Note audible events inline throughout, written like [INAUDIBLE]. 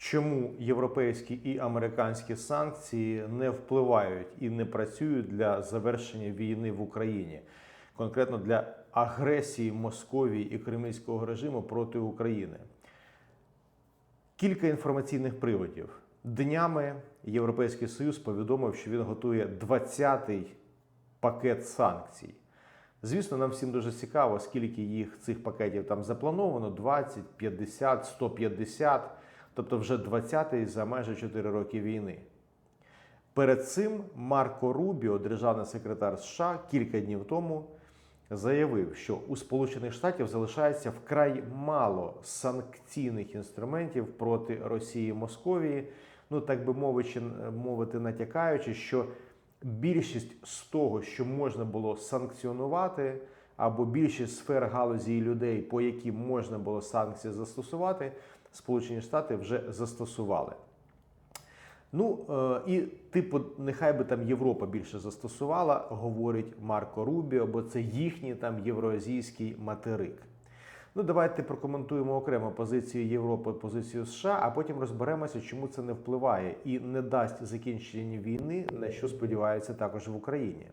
чому європейські і американські санкції не впливають і не працюють для завершення війни в Україні, конкретно для агресії Московії і кремлівського режиму проти України. Кілька інформаційних приводів. Днями Європейський Союз повідомив, що він готує 20-й пакет санкцій. Звісно, нам всім дуже цікаво, скільки їх цих пакетів там заплановано: 20, 50, 150, тобто вже 20-й за майже 4 роки війни. Перед цим Марко Рубіо, державний секретар США, кілька днів тому заявив, що у Сполучених Штатів залишається вкрай мало санкційних інструментів проти Росії і Московії. Ну так би мовити, мовити, натякаючи, що більшість з того, що можна було санкціонувати, або більшість сфер галузі і людей, по яким можна було санкції застосувати, Сполучені Штати вже застосували. Ну е, і типу, нехай би там Європа більше застосувала, говорить Марко Рубіо, бо це їхній там євроазійський материк. Ну, давайте прокоментуємо окремо позицію Європи, позицію США, а потім розберемося, чому це не впливає і не дасть закінчення війни, на що сподіваються також в Україні.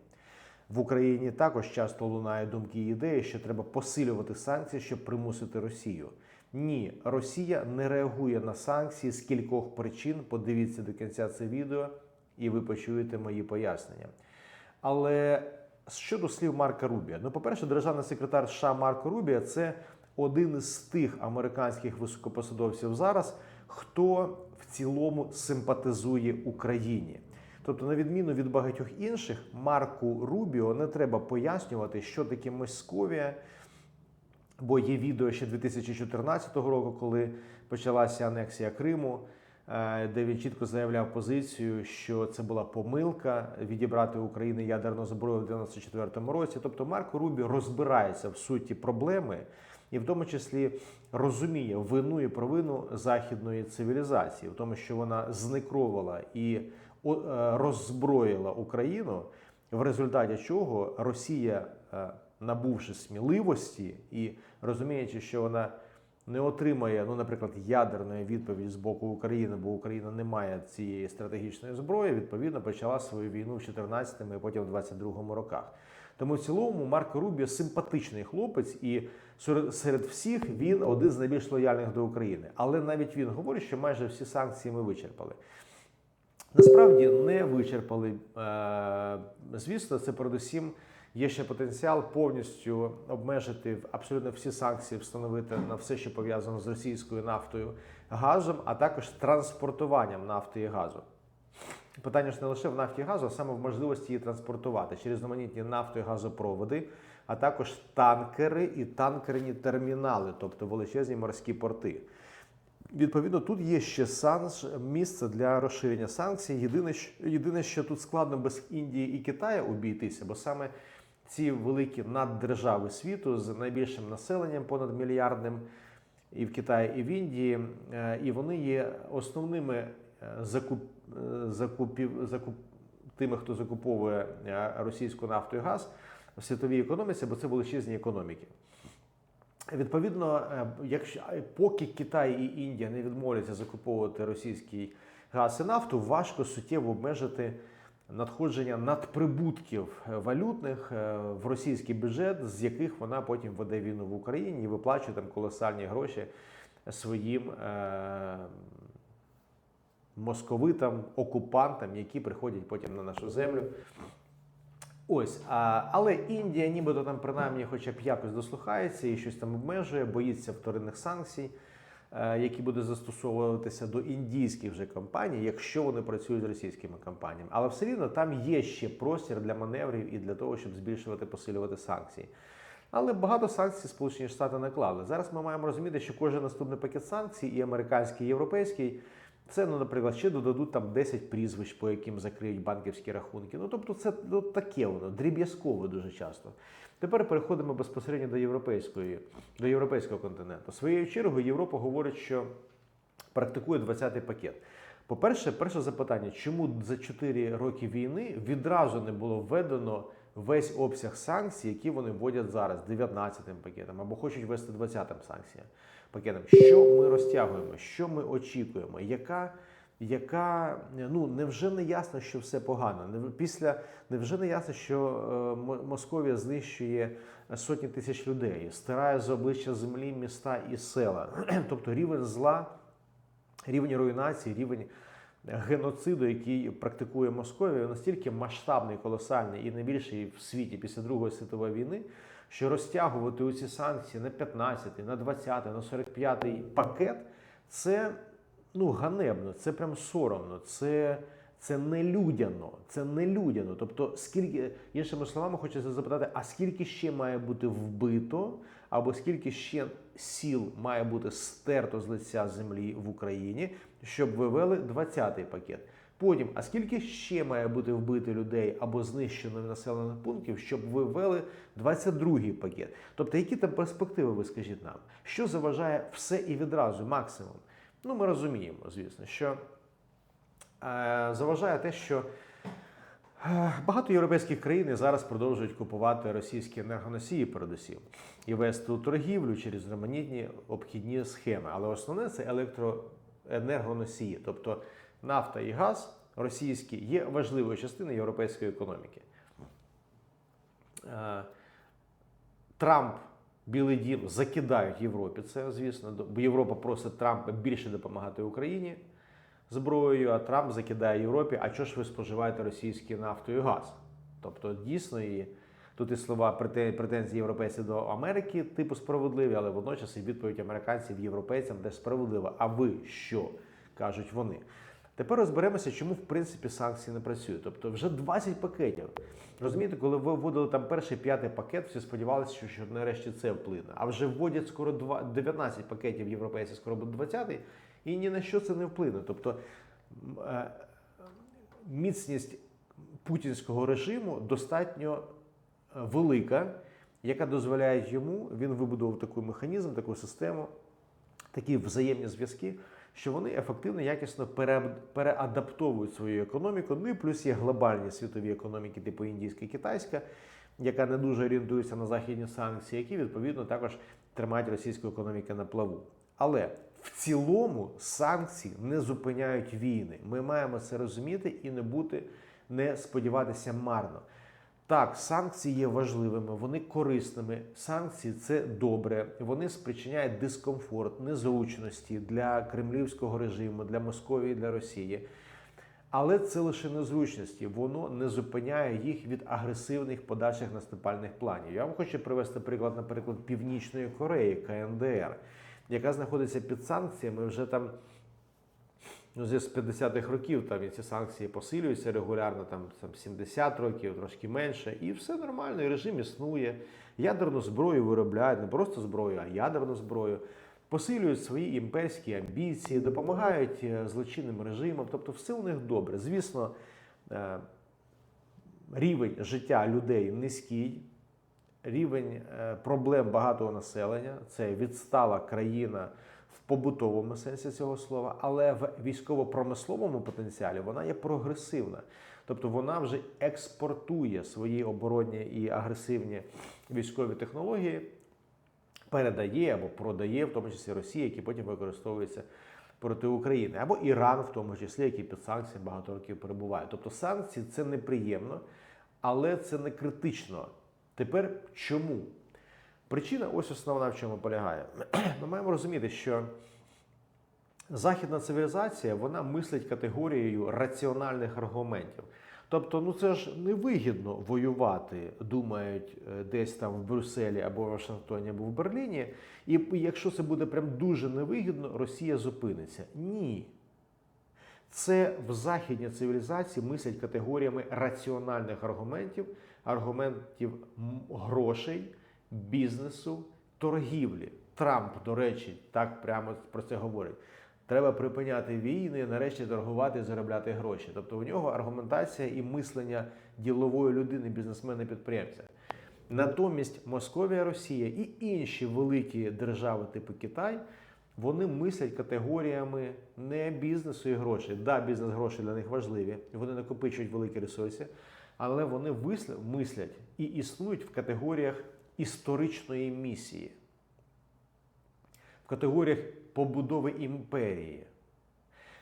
В Україні також часто лунають думки і ідеї, що треба посилювати санкції, щоб примусити Росію. Ні, Росія не реагує на санкції з кількох причин. Подивіться до кінця це відео, і ви почуєте мої пояснення. Але щодо слів Марка Рубія, ну, по-перше, державний секретар США Марко Рубія це один із тих американських високопосадовців зараз, хто в цілому симпатизує Україні. Тобто, на відміну від багатьох інших, Марку Рубіо не треба пояснювати, що таке Московія. Бо є відео ще 2014 року, коли почалася анексія Криму, е, де він чітко заявляв позицію, що це була помилка відібрати Україні ядерну зброю в 94-му році. Тобто Марко Рубі розбирається в суті проблеми і в тому числі розуміє вину і провину західної цивілізації, в тому, що вона зникровала і е, роззброїла Україну, в результаті чого Росія. е, набувши сміливості і розуміючи, що вона не отримає, ну, наприклад, ядерної відповіді з боку України, бо Україна не має цієї стратегічної зброї, відповідно почала свою війну в 14-му і потім в 22-му роках. Тому в цілому Марко Рубіо симпатичний хлопець, і серед, серед всіх він один з найбільш лояльних до України. Але навіть він говорить, що майже всі санкції ми вичерпали. Насправді не вичерпали. Е, Звісно, це передусім є ще потенціал повністю обмежити абсолютно всі санкції, встановити на все, що пов'язано з російською нафтою, газом, а також транспортуванням нафти і газу. Питання ж не лише в нафті і газу, а саме в можливості її транспортувати через знаменітні нафто і газопроводи, а також танкери і танкерні термінали, тобто величезні морські порти. Відповідно, тут є ще санкц, місце для розширення санкцій. Єдине, що, єдине, що тут складно без Індії і Китаю обійтися, бо саме ці великі наддержави світу з найбільшим населенням, понад мільярдним, і в Китаї, і в Індії, е, і вони є основними е, закуп, е, закупів, закуп, тими, хто закуповує російську нафту і газ в світовій економіці, бо це величезні економіки. Відповідно, якщо поки Китай і Індія не відмовляться закуповувати російський газ і нафту, важко суттєво обмежити надходження надприбутків валютних е, в російський бюджет, з яких вона потім веде війну в Україні і виплачує там колосальні гроші своїм е, московитам, окупантам, які приходять потім на нашу землю. Ось, а, але Індія, нібито там принаймні, хоча б якось дослухається і щось там обмежує, боїться вторинних санкцій, які будуть застосовуватися до індійських вже компаній, якщо вони працюють з російськими компаніями. Але все рівно там є ще простір для маневрів і для того, щоб збільшувати, посилювати санкції. Але багато санкцій Сполучені Штати наклали. Зараз ми маємо розуміти, що кожен наступний пакет санкцій, і американський, і європейський. Це, ну, наприклад, ще додадуть там 10 прізвищ, по яким закриють банківські рахунки. Ну, тобто, це ну, таке воно, дріб'язкове дуже часто. Тепер переходимо безпосередньо до європейської, до європейського континенту. Своєю чергою Європа говорить, що практикує 20-й пакет. По-перше, перше запитання, чому за 4 роки війни відразу не було введено весь обсяг санкцій, які вони вводять зараз 19-м пакетом або хочуть ввести 20-м санкціям пакетом. Що ми розтягуємо? Що ми очікуємо? Яка яка ну невже не ясно, що все погано? Не- Після невже не ясно, що е, Московія знищує сотні тисяч людей, стирає з обличчя землі міста і села. [CLEARS THROAT] тобто рівень зла, рівень руйнації, рівень геноциду, який практикує Московія, настільки масштабний, колосальний і найбільший в світі після Другої світової війни, що розтягувати оці санкції на 15, на 20, на 45 пакет це ну ганебно, це прям соромно, це. Це не людяно, це не людяно. Тобто, скільки іншими словами, хочеться запитати, а скільки ще має бути вбито, або скільки ще сіл має бути стерто з лиця землі в Україні, щоб ви ввели 20-й пакет. Потім, а скільки ще має бути вбито людей або знищено населених пунктів, щоб ви ввели 22-й пакет? Тобто, які там перспективи, ви скажіть нам? Що заважає все і відразу, максимум? Ну, ми розуміємо, звісно, що. Е, заважає те, що е, багато європейських країн зараз продовжують купувати російські енергоносії, передусім, і вести торгівлю через різноманітні обхідні схеми. Але основне це електроенергоносії, тобто нафта і газ російські є важливою частиною європейської економіки. Е, Трамп, Білий Дім закидають Європі. Це звісно, бо Європа просить Трампа більше допомагати Україні зброєю, а Трамп закидає Європі, а чого ж ви споживаєте російську нафту і газ? Тобто, дійсно, і тут і слова претензії європейців до Америки, типу справедливі, але водночас і відповідь американців європейцям теж справедлива. А ви що? кажуть вони. Тепер розберемося, чому в принципі санкції не працюють. Тобто вже 20 пакетів. Розумієте, коли ви вводили там перший п'ятий пакет, всі сподівалися, що, що нарешті це вплине. А вже вводять скоро 19 пакетів європейців, скоро буде 20 і ні на що це не вплине. Тобто е, міцність путінського режиму достатньо е, велика, яка дозволяє йому, він вибудував такий механізм, таку систему, такі взаємні зв'язки, що вони ефективно, якісно пере- переадаптовують свою економіку. Ну і плюс є глобальні світові економіки, типу індійська і китайська, яка не дуже орієнтується на західні санкції, які відповідно також тримають російську економіку на плаву. Але в цілому санкції не зупиняють війни. Ми маємо це розуміти і не бути, не сподіватися марно. Так, санкції є важливими, вони корисними. Санкції це добре. Вони спричиняють дискомфорт, незручності для кремлівського режиму, для Московії, для Росії. Але це лише незручності, воно не зупиняє їх від агресивних подальших наступальних планів. Я вам хочу привести приклад, наприклад, Північної Кореї, КНДР, яка знаходиться під санкціями вже там. Ну, з 50-х років там і ці санкції посилюються регулярно, там, там 70 років, трошки менше, і все нормально, і режим існує. Ядерну зброю виробляють, не просто зброю, а ядерну зброю. Посилюють свої імперські амбіції, допомагають е, злочинним режимам. Тобто, все у них добре. Звісно, е, рівень життя людей низький, рівень е, проблем багатого населення це відстала країна в побутовому сенсі цього слова, але в військово-промисловому потенціалі вона є прогресивна. Тобто вона вже експортує свої оборонні і агресивні військові технології, передає або продає, в тому числі Росії, які потім використовуються проти України, або Іран, в тому числі, який під санкціями багато років перебуває. Тобто санкції це неприємно, але це не критично. Тепер чому? Причина ось основна в чому полягає. [CLEARS THROAT] Ми маємо розуміти, що західна цивілізація вона мислить категорією раціональних аргументів. Тобто, ну це ж невигідно воювати, думають е, десь там в Брюсселі або в Вашингтоні, або в Берліні. І якщо це буде прям дуже невигідно, Росія зупиниться. Ні. Це в західній цивілізації мислять категоріями раціональних аргументів, аргументів грошей, бізнесу, торгівлі. Трамп, до речі, так прямо про це говорить. Треба припиняти війни, нарешті торгувати заробляти гроші. Тобто у нього аргументація і мислення ділової людини, бізнесмена, підприємця. Натомість Московія, Росія і інші великі держави, типу Китай, вони мислять категоріями не бізнесу і грошей. Да, бізнес гроші для них важливі, вони накопичують великі ресурси. але вони мислять і існують в категоріях історичної місії, в категоріях побудови імперії.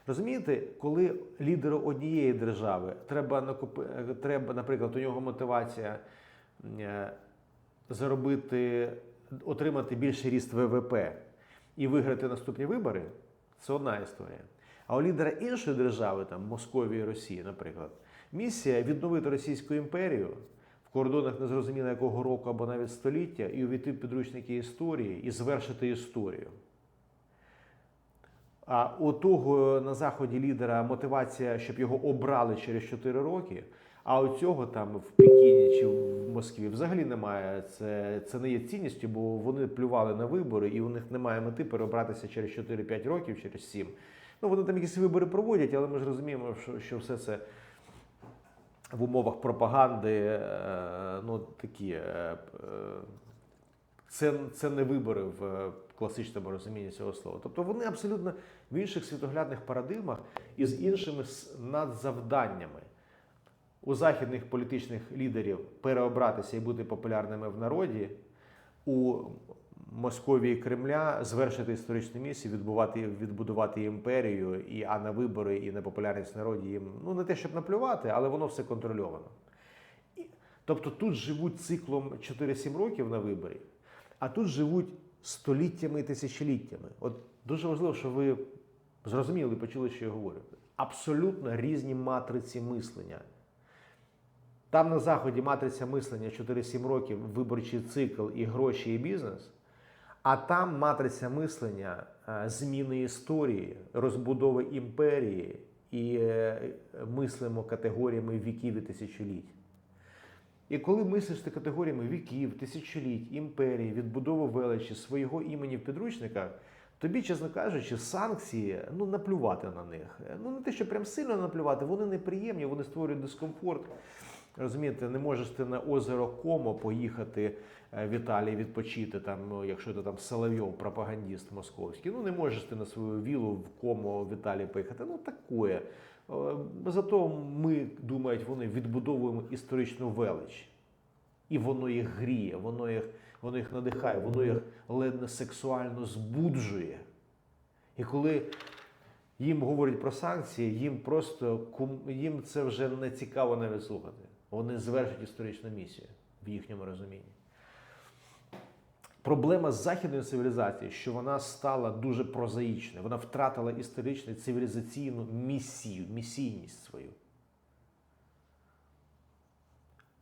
Розумієте, коли лідеру однієї держави треба, треба наприклад, у нього мотивація е, заробити, отримати більший ріст ВВП і виграти наступні вибори, це одна історія. А у лідера іншої держави, там Московії, Росії, наприклад, місія відновити Російську імперію в кордонах незрозуміло якого року або навіть століття, і увійти в підручники історії і звершити історію. А у того на заході лідера мотивація, щоб його обрали через 4 роки. А у цього там в Пекіні чи в Москві взагалі немає. Це, це не є цінністю, бо вони плювали на вибори, і у них немає мети переобратися через 4-5 років, через 7. Ну вони там якісь вибори проводять, але ми ж розуміємо, що, що все це в умовах пропаганди, е, ну такі. е, Це, це не вибори в е, класичному розумінні цього слова. Тобто вони абсолютно в інших світоглядних парадигмах і з іншими надзавданнями. У західних політичних лідерів переобратися і бути популярними в народі, у Московії Кремля звершити історичну місію, відбувати, відбудувати імперію, і, а на вибори і на популярність в народі їм ну не те, щоб наплювати, але воно все контрольовано. І, тобто тут живуть циклом 4-7 років на виборі, а тут живуть століттями і тисячоліттями. От дуже важливо, щоб ви зрозуміли почули, що я говорю. Абсолютно різні матриці мислення. Там на заході матриця мислення 4-7 років, виборчий цикл і гроші, і бізнес. А там матриця мислення е, зміни історії, розбудови імперії і е, мислимо категоріями віків і тисячоліть. І коли мислиш ти категоріями віків, тисячоліть, імперії, відбудови величі, свого імені в підручниках, тобі, чесно кажучи, санкції ну наплювати на них. Ну не те, що прям сильно наплювати, вони неприємні, вони створюють дискомфорт. Розумієте, не можеш ти на озеро Комо поїхати е, в Італії відпочити, там, ну, якщо ти там Соловйов, пропагандіст московський. Ну не можеш ти на свою вілу в Комо в Італії поїхати. Ну такое. Е, Зато ми, думають, вони відбудовуємо історичну велич. І воно їх гріє, воно їх, воно їх надихає, воно їх ледь не сексуально збуджує. І коли їм говорять про санкції, їм просто їм це вже не цікаво навіть слухати. Вони звершать історичну місію в їхньому розумінні. Проблема з західною цивілізацією, що вона стала дуже прозаїчною, вона втратила історичну цивілізаційну місію, місійність свою.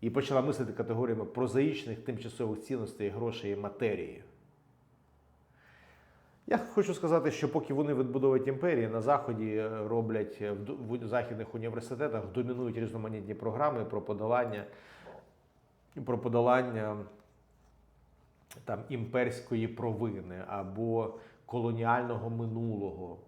І почала мислити категоріями прозаїчних тимчасових цінностей, грошей і матерії. Я хочу сказати, що поки вони відбудовують імперії, на Заході е, роблять е, в західних університетах домінують різноманітні програми про подолання, про подолання там, імперської провини або колоніального минулого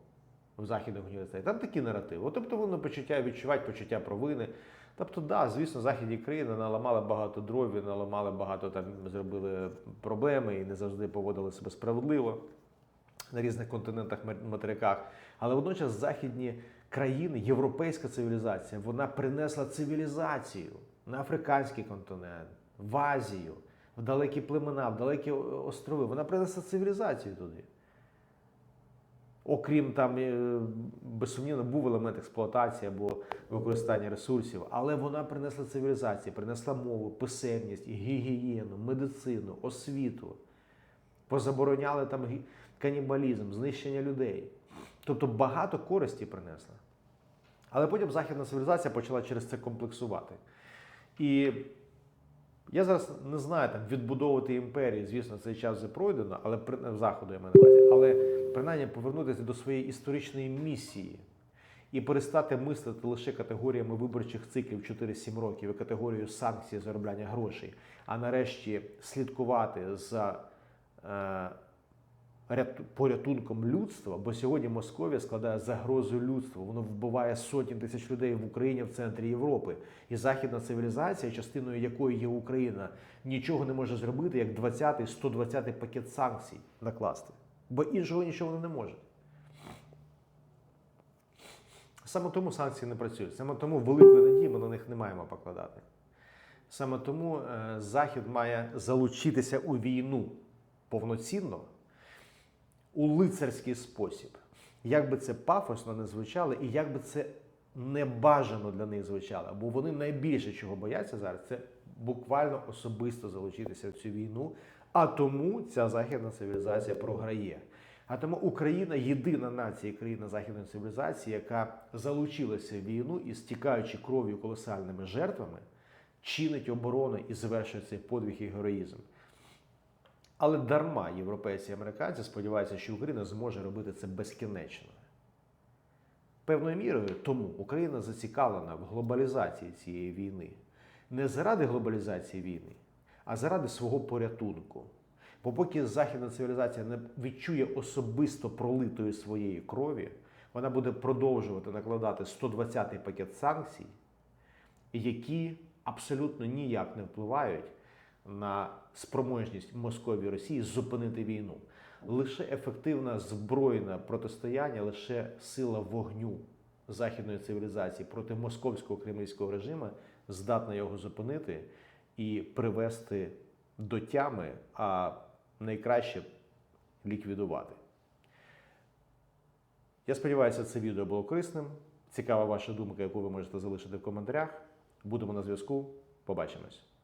в західних університетах. Там такі наративи. Тобто вони почуття відчувають почуття провини. Тобто, да, звісно, західні країни наламали багато дрові, наламали багато там, зробили проблеми і не завжди поводили себе справедливо на різних континентах материках. Але водночас західні країни, європейська цивілізація, вона принесла цивілізацію на африканський континент, в Азію, в далекі племена, в далекі острови. Вона принесла цивілізацію туди. Окрім там, е, безсумнівно, був елемент експлуатації або використання ресурсів, але вона принесла цивілізацію, принесла мову, писемність, гігієну, медицину, освіту. Позабороняли там канібалізм, знищення людей. Тобто багато користі принесла. Але потім західна цивілізація почала через це комплексувати. І я зараз не знаю там відбудовувати імперії, звісно, цей час вже пройдено, але при заходу я маю на увазі, але принаймні повернутися до своєї історичної місії і перестати мислити лише категоріями виборчих циклів 4-7 років і категорією санкцій заробляння грошей, а нарешті слідкувати за е, порятунком людства, бо сьогодні Московія складає загрозу людству. Воно вбиває сотні тисяч людей в Україні в центрі Європи. І західна цивілізація, частиною якої є Україна, нічого не може зробити, як 20-й, 120-й пакет санкцій накласти. Бо іншого нічого не може. Саме тому санкції не працюють. Саме тому великої надії ми на них не маємо покладати. Саме тому е, Захід має залучитися у війну повноцінно у лицарський спосіб. Як би це пафосно не звучало, і як би це небажано для них звучало, бо вони найбільше чого бояться зараз, це буквально особисто залучитися в цю війну. А тому ця західна цивілізація програє. А тому Україна єдина нація, країна західної цивілізації, яка залучилася в війну і стікаючи кров'ю колосальними жертвами, чинить оборону і завершує цей подвиг і героїзм. Але дарма європейці і американці сподіваються, що Україна зможе робити це безкінечно. Певною мірою тому Україна зацікавлена в глобалізації цієї війни. Не заради глобалізації війни, а заради свого порятунку. Бо поки західна цивілізація не відчує особисто пролитої своєї крові, вона буде продовжувати накладати 120-й пакет санкцій, які абсолютно ніяк не впливають на спроможність Московії Росії зупинити війну. Лише ефективне збройне протистояння, лише сила вогню західної цивілізації проти московського кремлівського режиму здатна його зупинити і привести до тями, а найкраще ліквідувати. Я сподіваюся, це відео було корисним. Цікава ваша думка, яку ви можете залишити в коментарях. Будемо на зв'язку. Побачимось.